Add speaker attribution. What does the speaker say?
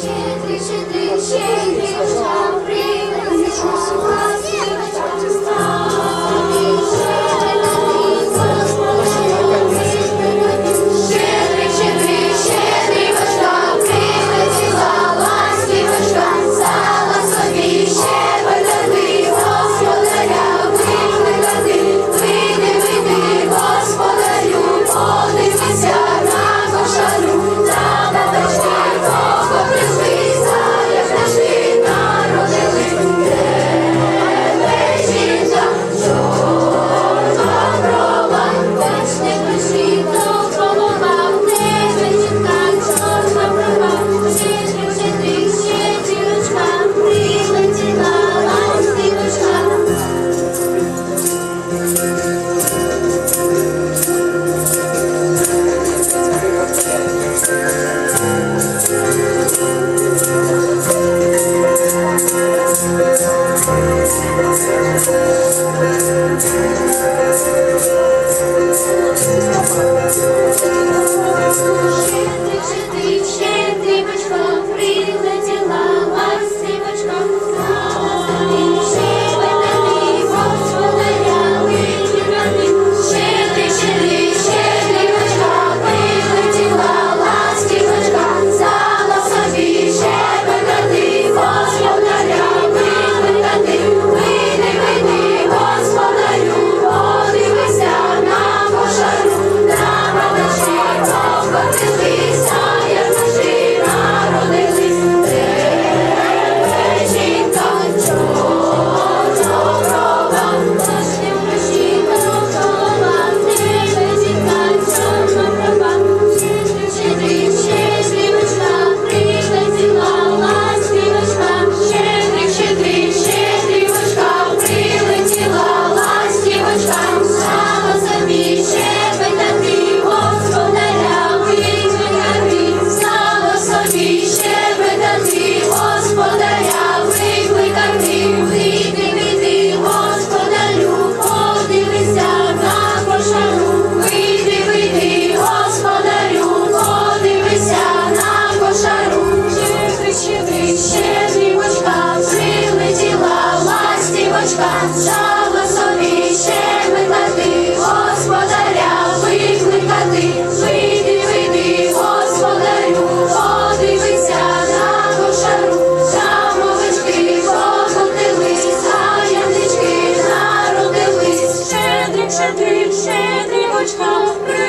Speaker 1: Ще тричі, тричі, дівча, прийде, зійшов Thank you. щедрий, щедрівочка.